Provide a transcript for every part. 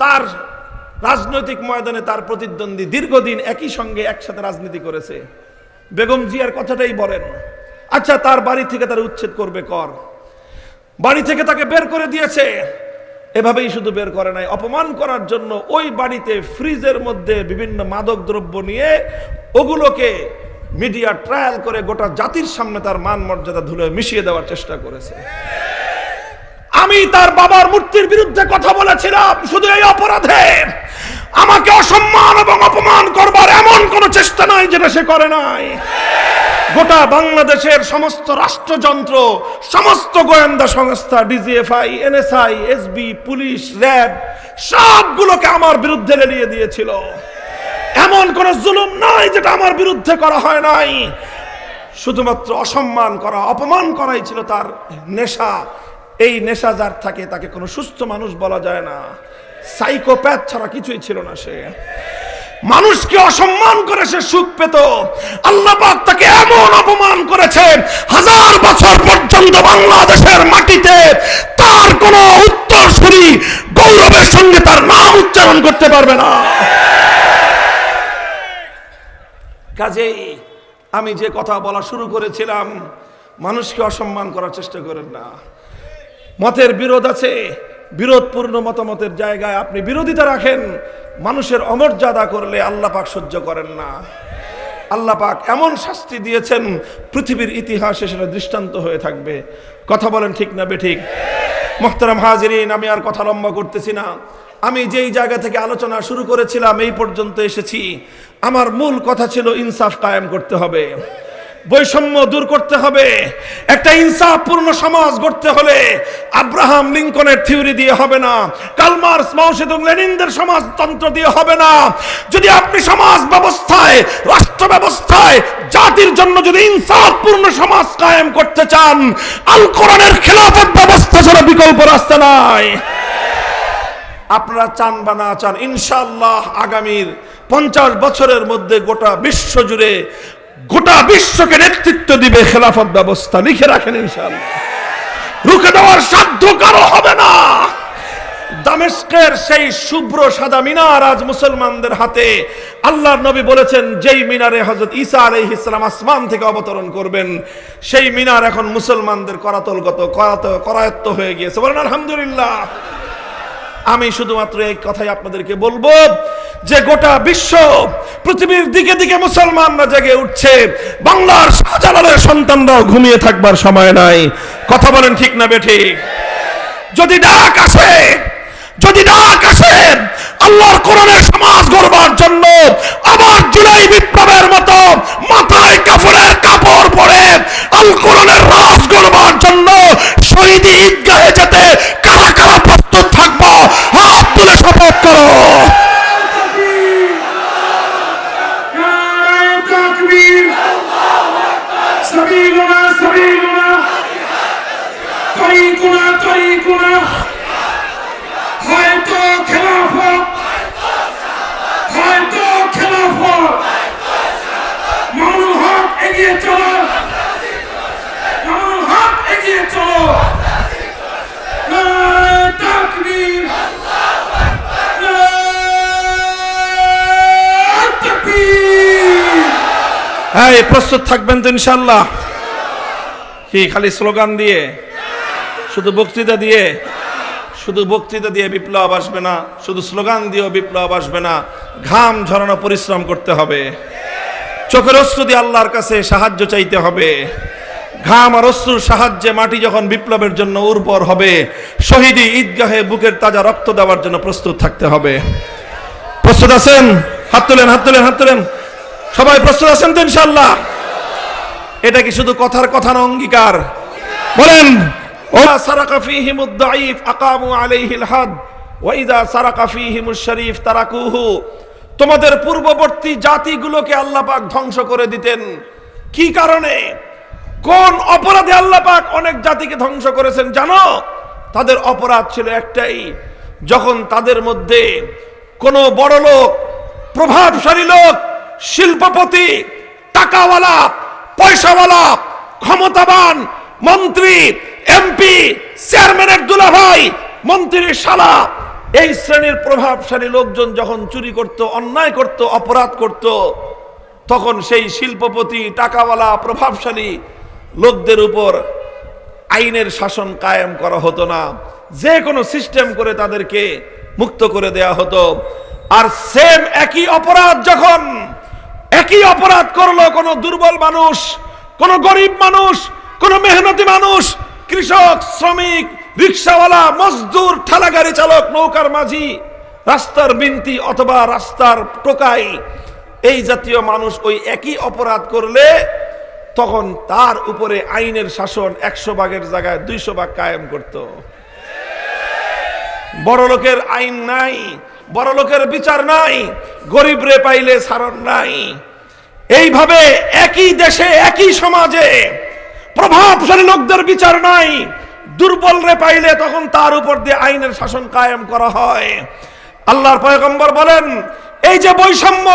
তার রাজনৈতিক ময়দানে তার প্রতিদ্বন্দ্বী দীর্ঘদিন একই সঙ্গে একসাথে রাজনীতি করেছে। বেগম জিয়ার কথাটাই বলেন আচ্ছা তার বাড়ি থেকে তার উচ্ছেদ করবে কর। বাড়ি থেকে তাকে বের করে দিয়েছে। এভাবেই শুধু বের করে নাই, অপমান করার জন্য ওই বাড়িতে ফ্রিজের মধ্যে বিভিন্ন মাদক দ্রব্য নিয়ে ওগুলোকে মিডিয়া ট্রায়াল করে গোটা জাতির সামনে তার মান মর্যাদা ধুলে মিশিয়ে দেওয়ার চেষ্টা করেছে। আমি তার বাবার মূর্তির বিরুদ্ধে কথা বলেছিলাম, শুধু এই অপরাধে। আমাকে অসম্মান এবং অপমান করবার এমন কোনো চেষ্টা নাই যেটা সে করে নাই। গোটা বাংলাদেশের সমস্ত রাষ্ট্রযন্ত্র, সমস্ত গোয়েন্দা সংস্থা, DGFI, NSI, SB, police, RAB, সবগুলোকে আমার বিরুদ্ধে লেলিয়ে দিয়েছিল। এমন কোন জুলুম নাই যেটা আমার বিরুদ্ধে করা হয় নাই। শুধুমাত্র অসম্মান করা, অপমান করাই ছিল তার নেশা। এই নেশা যার থাকে, তাকে কোনো সুস্থ মানুষ বলা যায় না। সাইকোপ্যাথ ছাড়া কিছুই ছিল না সে। মানুষকে অসম্মান করে সে সুখ পেত। আল্লাহ তাকে এমন অপমান করেছে হাজার বছর পর্যন্ত বাংলাদেশের মাটিতে তার কোনো উত্তরসূরি গৌরবের সঙ্গে তার নাম উচ্চারণ করতে পারবে না। কাজেই আমি যে কথা বলা শুরু করেছিলাম, মানুষকে অসম্মান করার চেষ্টা করেন না। মতের বিরোধ আছে। বিরোধপূর্ণ মতামতের জায়গায় আপনি বিরোধিতা রাখেন। মানুষের অমর্যাদা করলে আল্লাহ পাক সহ্য করেন না। আল্লাহ পাক এমন শাস্তি দিয়েছেন, পৃথিবীর ইতিহাসে সেটা দৃষ্টান্ত হয়ে থাকবে। কথা বলেন ঠিক না বেঠিক মোহতারাম হাজিরিন, আমি আর কথা লম্বা করতেছি না। আমি যেই জায়গা থেকে আলোচনা শুরু করেছিলাম, এই পর্যন্ত এসেছি। আমার মূল কথা ছিল ইনসাফ কায়েম করতে হবে। বৈষম্য দূর করতে হবে। একটা ইনসাফপূর্ণ সমাজ গড়তে হলে আব্রাহাম লিঙ্কনের থিওরি দিয়ে হবে না কালমার্স মাউসেদুং লেনিনদের সমাজতন্ত্র দিয়ে হবে না। যদি আপনি সমাজ ব্যবস্থায়, রাষ্ট্র ব্যবস্থায়, জাতির জন্য যদি ইনসাফপূর্ণ সমাজ কায়েম করতে চান, আল কোরআনের খেলাফত ব্যবস্থা ছাড়া বিকল্প রাস্তা নাই। আপনারা চান বা না চান ইনশাল্লাহ আগামীর পঞ্চাশ বছরের মধ্যে গোটা বিশ্ব জুড়ে গোটা বিশ্বকে নেতৃত্ব দিবে, খেলাফত ব্যবস্থা লিখে রাখেন ইনশাল্লাহ রুখে দেওয়ার সাধ্য কারও হবে না। দামেস্কের সেই শুভ্র সাদা মিনার আজ মুসলমানদের হাতে আল্লাহর নবী বলেছেন, যেই মিনারে হজরত ঈসা আলাইহিস ইসলাম আসমান থেকে অবতরণ করবেন, সেই মিনার এখন মুসলমানদের করাতলগত, করাত, করায়ত্ত হয়ে গিয়েছে। বলেন, আলহামদুলিল্লাহ। আমি শুধুমাত্র এই কথাই আপনাদেরকে বলব যে গোটা বিশ্ব পৃথিবীর দিকে দিকে মুসলমানরা জেগে উঠছে। বাংলার শাহজালালের সন্তানরাও ঘুমিয়ে থাকবার সময় নাই। কথা বলেন ঠিক না বেঠিক যদি ডাক আসে, যদি ডাক আসে, আল্লাহর কোরআনের সমাজ গড়বার জন্য আবার জুলাই বিপ্লবের মতো মাথায় কাপড়ের কাপড় পরে আল কোরআনের রাজ গড়বার জন্য শহীদ ঈদগাহে যেতে কারা থাকব। হাত তুলে শপথ করো। এই প্রস্তুত থাকবেন তো ইনশাল্লাহ কি, খালি স্লোগান দিয়ে? শুধু বক্তৃতা দিয়ে? শুধু বক্তৃতা দিয়ে বিপ্লব আসবে না, শুধু স্লোগান দিয়েও বিপ্লব আসবে না, ঘাম ঝরানো পরিশ্রম করতে হবে। চোখের অস্ত্র দিয়ে আল্লাহর কাছে সাহায্য চাইতে হবে। ঘাম আর অশ্রুর সাহায্যে মাটি যখন বিপ্লবের জন্য উর্বর হবে, শহীদি ঈদগাহে বুকের তাজা রক্ত দেওয়ার জন্য প্রস্তুত থাকতে হবে। প্রস্তুত আছেন? হাত তুলেন হাত তুলেন হাত তুলেন। সবাই প্রস্তুত আছেন তো ইনশাল্লাহ এটা কি শুধু কথার কথা না, অঙ্গীকার? বলেন ও সারাকা ফীহিমুদ দাঈফ আকামু আলাইহিল হাদ, ওয়া ইযা সারাকা ফীহিমুশ শরীফ তারাকুহু। তোমাদের পূর্ববর্তী জাতিগুলোকে আল্লাহ পাক ধ্বংস করে দিতেন। কি কারণে? কোন অপরাধে আল্লাহ পাক অনেক জাতিকে ধ্বংস করেছেন জানো? তাদের অপরাধ ছিল একটাই, যখন তাদের মধ্যে কোনো বড় লোক প্রভাবশালী লোক শিল্পপতি, টাকাওয়ালা, পয়সাওয়ালা, ক্ষমতাবান মন্ত্রী, এমপি, চেয়ারম্যানের দুলাভাই, মন্ত্রীর শালা। এই শ্রেণির প্রভাবশালী লোকজন যখন চুরি করত, অন্যায় করত, অপরাধ করত, তখন সেই শিল্পপতি, টাকাওয়ালা, প্রভাবশালী লোকদের উপর আইনের শাসন কায়েম করা হতো না। যে কোনো সিস্টেম করে তাদেরকে মুক্ত করে দেয়া হতো। আর সেম একই অপরাধ যখন একই অপরাধ করল কোনো দুর্বল মানুষ, কোনো গরিব মানুষ, কোনো মেহনতি মানুষ, কৃষক, শ্রমিক, রিক্সাওয়ালা, মজদুর, ঠেলাগাড়ি চালক, নৌকার মাঝি, রাস্তার বিনতি অথবা রাস্তার টোকাই। এই জাতীয় মানুষ ওই একই অপরাধ করলে তখন তার উপরে আইনের শাসন একশো ভাগের জায়গায় দুইশো ভাগ কায়েম করত। বড় লোকের আইন নাই বড় লোকের বিচার নাই, গরিব রে পাইলে সারণ নাই। এইভাবে একই দেশে, একই সমাজে প্রভাবশালী লোকদের বিচার নাই, দুর্বল রে পাইলে তখন তার উপর দিয়ে আইনের শাসন কায়েম করা হয়। আল্লাহর পয়গম্বর বলেন, এই যে বৈষম্য,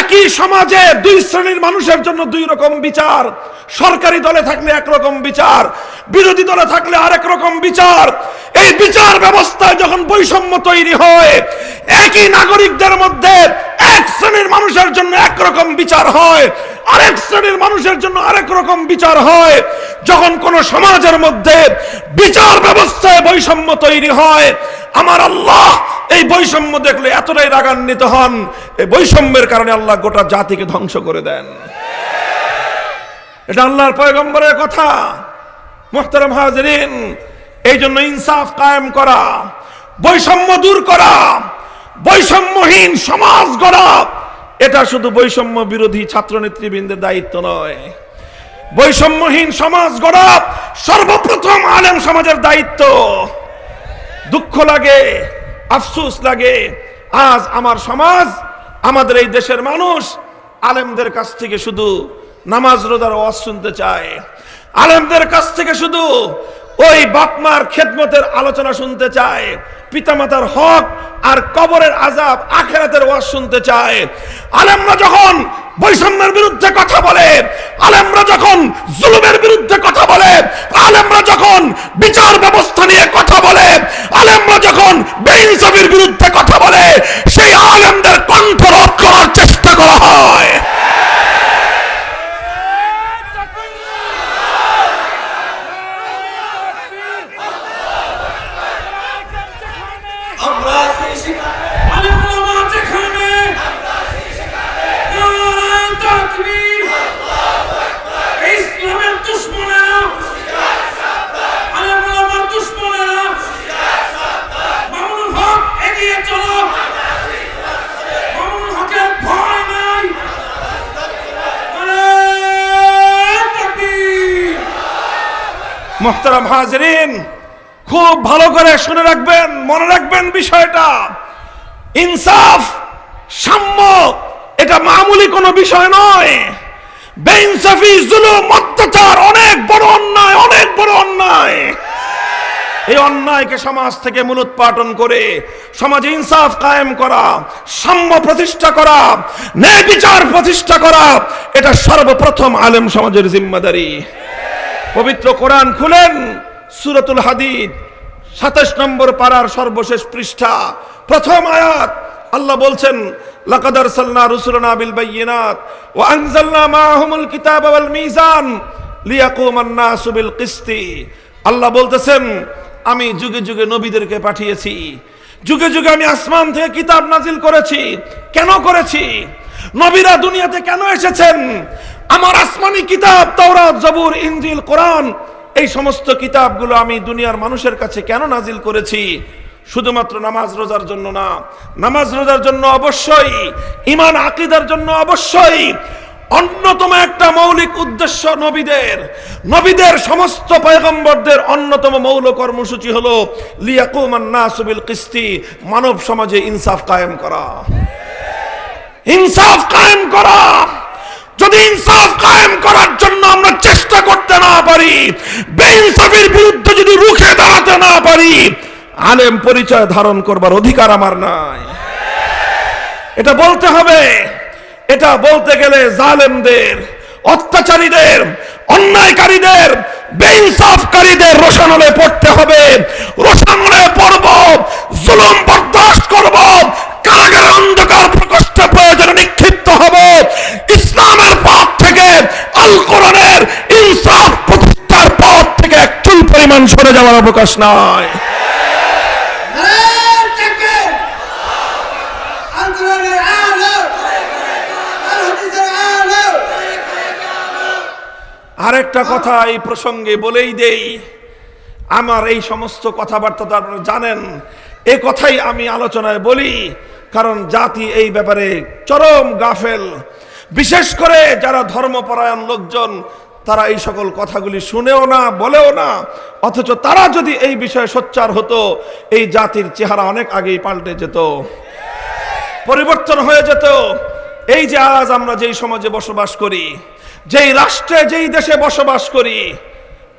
একই সমাজে দুই শ্রেণির মানুষের জন্য দুই রকম বিচার, সরকারি দলে থাকলে একরকম বিচার, বিরোধী দলে থাকলে আরেক রকম বিচার এই বিচার ব্যবস্থায় যখন বৈষম্য তৈরি হয়, একই নাগরিকদের মধ্যে এক শ্রেণির মানুষের জন্য একরকম বিচার হয়, আরেক শ্রেণির মানুষের জন্য আরেক রকম বিচার হয়। যখন কোন সমাজের মধ্যে বিচার ব্যবস্থায় বৈষম্য তৈরি হয়, আমার আল্লাহ এই বৈষম্য দেখলে এতটাই রাগান্বিত হন। এই বৈষম্যের কারণে আল্লাহ গোটা জাতিকে ধ্বংস করে দেন। এটা আল্লাহর পয়গম্বরের কথা। মোহতারাম হাজরিন এই জন্য ইনসাফ কায়েম করা, বৈষম্য দূর করা, বৈষম্যহীন সমাজ গড়া, এটা শুধু বৈষম্য বিরোধী ছাত্র নেতৃবৃন্দের দায়িত্ব নয়। বৈষম্যহীন সমাজ গড়া সর্বপ্রথম আলেম সমাজের দায়িত্ব। দুঃখ লাগে, আফসোস লাগে, আজ আমার সমাজ, আমাদের এই দেশের মানুষ আলেমদের কাছ থেকে শুধু নামাজ, রোজার ওয়াজ শুনতে চায়। আলেমদের কাছ থেকে শুধু ওই বাপমার খেদমতের আলোচনা শুনতে চায়, পিতামাতার হক আর কবরের আজাব আখেরাতের ওয়াজ শুনতে চায়। আলেমরা যখন বৈষম্যের বিরুদ্ধে কথা বলে, আলেমরা যখন জুলুমের বিরুদ্ধে কথা বলে, আলেমরা যখন বিচার ব্যবস্থা নিয়ে কথা বলে, আলেমরা যখন বেইনসাফির বিরুদ্ধে কথা বলে সেই আলেমদের কণ্ঠ রোধ করার চেষ্টা করা হয় আমরা আলেম ওলামা যেখানে নারায়ণ তাকবীর ইসলামের দুশ্মনেরা আলেম ওলামার দুশ্মনেরা মামুনুল হক এগিয়ে চলো মামুনুল হকের ভয় নাই নারায়ণ তাকবীর মোহতারাম হাজরিন, খুব ভালো করে শুনে রাখবেন, মনে রাখবেন বিষয়টা। ইনসাফ, সাম্য, এটা মামুলি কোনো বিষয় নয়। বেইনসাফি, জুলুম, অত্যাচার, অনেক বড় অন্যায়, অনেক বড় অন্যায়। এই অন্যায়কে সমাজ থেকে মূলোৎপাটন করে সমাজে ইনসাফ কায়েম করা, সাম্য প্রতিষ্ঠা করা, ন্যায় বিচার প্রতিষ্ঠা করা, এটা সর্বপ্রথম আলেম সমাজের জিম্মাদারি। পবিত্র কোরআন খুলেন, সুরতুল হাদিদ, সাতাশ নম্বর পাড়ার সর্বশেষ পৃষ্ঠা, প্রথম আয়াত। আল্লাহ বলছেন, লাকাদ আরসালনা রুসুলানা বিল বাইয়িনাত, ওয়া আনজালনা মাআহুমুল কিতাবা ওয়াল মিজান লিয়াকুমান নাসু বিল কিসতি। আল্লাহ বলতেছেন, আমি যুগে যুগে নবীদেরকে পাঠিয়েছি, যুগে যুগে আমি আসমান থেকে কিতাব নাজিল করেছি। কেন করেছি? নবীরা দুনিয়াতে কেন এসেছেন? আমার আসমানি কিতাব, তাওরাত, জবুর, ইনজিল, কোরআন, এই সমস্ত কিতাবগুলো আমি দুনিয়ার মানুষের কাছে কেন নাজিল করেছি? শুধুমাত্র নামাজ রোজার জন্য না, নামাজ রোজার জন্য অবশ্যই ইমান আকিদার জন্য অবশ্যই অন্যতম একটা মৌলিক উদ্দেশ্য নবীদের। নবীদের সমস্ত পয়গম্বরদের অন্যতম মৌল কর্মসূচি হলো লিয়াকুমান নাসুবিল কিস্তি মানব সমাজে ইনসাফ কায়েম করা। ইনসাফ কায়েম করা! ইনসাফ কায়েম করার জন্য আমরা চেষ্টা করতে না পারি। বেইনসাফির বিরুদ্ধে যদি রুখে দাঁড়াতে না পারি, আলেম পরিচয় ধারণ করবার অধিকার আমার নাই। এটা বলতে হবে। এটা বলতে গেলে জালেমদের, অত্যাচারীদের, অন্যায়কারীদের বেইনসাফকারীদের রোশানলে পড়তে হবে রোশানলে পড়ব জুলুম বরদাস্ত করব কারাগার অন্ধকার প্রকোষ্ঠে প্রয়োজনে নিক্ষিপ্ত হব ইসলামের পথ থেকে আল কোরআনের ইনসাফ প্রতিষ্ঠার পথ থেকে এক চুল সরে যাওয়ার অবকাশ নয় আরেকটা কথা এই প্রসঙ্গে বলেই দেই আমার এই সমস্ত কথাবার্তা তো আপনারা জানেন এ কথাই আমি আলোচনায় বলি কারণ জাতি এই ব্যাপারে চরম গাফেল। বিশেষ করে যারা ধর্মপরায়ণ লোকজন তারা এই সকল কথাগুলি শুনেও না, বলেও না। অথচ তারা যদি এই বিষয়ে সোচ্চার হতো, এই জাতির চেহারা অনেক আগেই পাল্টে যেত, পরিবর্তন হয়ে যেত। এই যে আজ আমরা যেই সমাজে বসবাস করি, যেই রাষ্ট্রে, যেই দেশে বসবাস করি,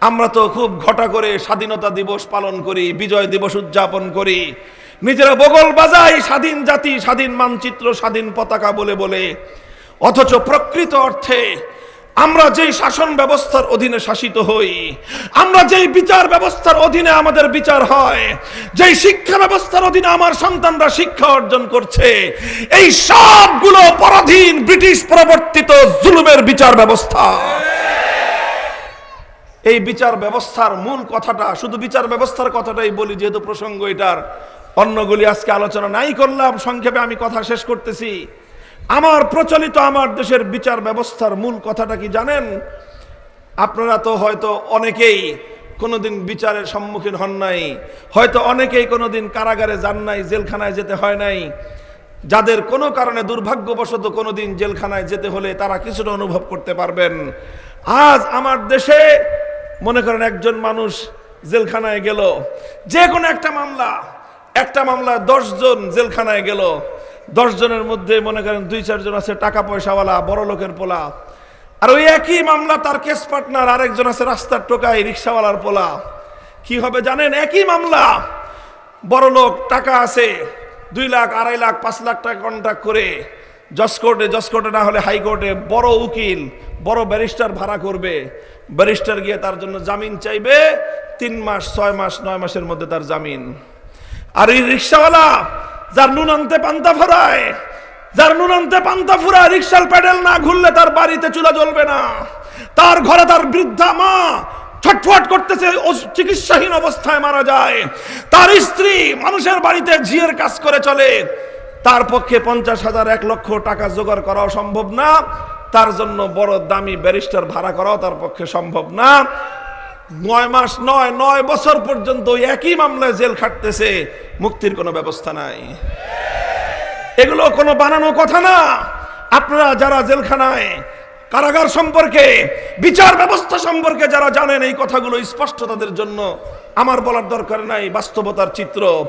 আমরা তো খুব ঘটা করে স্বাধীনতা দিবস পালন করি, বিজয় দিবস উদযাপন করি। নিজেরা বগল বাজাই স্বাধীন জাতি, স্বাধীন মানচিত্র, স্বাধীন পতাকা বলে বলে, অথচ প্রকৃত অর্থে আমরা যেই শাসন ব্যবস্থার অধীনে শাসিত হই, আমরা যেই বিচার ব্যবস্থার অধীনে আমাদের বিচার হয়, যেই শিক্ষা ব্যবস্থার অধীনে আমার সন্তানরা শিক্ষা অর্জন করছে, এই সবগুলো পরাধীন ব্রিটিশ প্রবর্তিত জুলুমের বিচার ব্যবস্থা। এই বিচার ব্যবস্থার মূল কথাটা, শুধু বিচার ব্যবস্থার কথাটাই বলি, যেহেতু প্রসঙ্গ এটার অন্যগুলি আজকে আলোচনা নাই করলাম, সংক্ষেপে আমি কথা শেষ করতেছি। আমার প্রচলিত আমার দেশের বিচার ব্যবস্থার মূল কথাটা কি জানেন? আপনারা তো হয়তো অনেকেই কোনোদিন বিচারের সম্মুখীন হন নাই, হয়তো অনেকেই কোনোদিন কারাগারে যান নাই, জেলখানায় যেতে হয় নাই। যাদের কোনো কারণে দুর্ভাগ্যবশত কোনোদিন জেলখানায় যেতে হলে তারা কিছুটা অনুভব করতে পারবেন। আজ আমার দেশে মনে করেন একজন মানুষ জেলখানায় গেল। যে কোনো একটা মামলা একটা মামলা দশজন জেলখানায় গেল। দশ জনের মধ্যে, মনে করেন দুই চারজন আছে টাকা পয়সাওয়ালা বড় লোকের পোলা। আর ওই একই মামলা তার কেস পার্টনার আরেকজন আছে রাস্তার টোকাই রিক্সাওয়ালার পোলা। কি হবে জানেন? একই মামলা। বড় লোক, টাকা আছে, দুই লাখ, আড়াই লাখ, পাঁচ লাখ টাকা কন্ট্রাক্ট করে জজ কোর্টে জজ কোর্টে না হলে হাইকোর্টে বড় উকিল, বড় ব্যারিস্টার ভাড়া করবে। ব্যারিস্টার গিয়ে তার জন্য জামিন চাইবে, তিন মাস, ছয় মাস, নয় মাসের মধ্যে তার জামিন। আর এই রিক্সাওয়ালা যার নুন আনতে পান্তা ফোরায়, যার নুন আনতে পান্তা ফুরায় রিক্সার প্যাডেল না ঘুরলে তার বাড়িতে চুলা জ্বলবে না। তার ঘরে তার বৃদ্ধা মা ছটফট করতেছে চিকিৎসাহীন অবস্থায় মারা যায়। তার স্ত্রী মানুষের বাড়িতে ঝিয়ের কাজ করে চলে। তার পক্ষে পঞ্চাশ হাজার এক লক্ষ টাকা জোগাড় করাও সম্ভব না। তার জন্য বড় দামি ব্যারিস্টার ভাড়া করাও তার পক্ষে সম্ভব না। নয় মাস, নয় নয় বছর পর্যন্ত একই মামলায় জেল খাটতেছে। মুক্তির কোনো ব্যবস্থা নাই। এগুলো কোনো বানানো কথা না। আপনারা যারা জেলখানায় কারাগার সম্পর্কে, বিচার ব্যবস্থা সম্পর্কে যারা জানেন, এই কথাগুলো স্পষ্ট তাদের জন্য। আমার বলার দরকার নাই, বাস্তবতার চিত্র।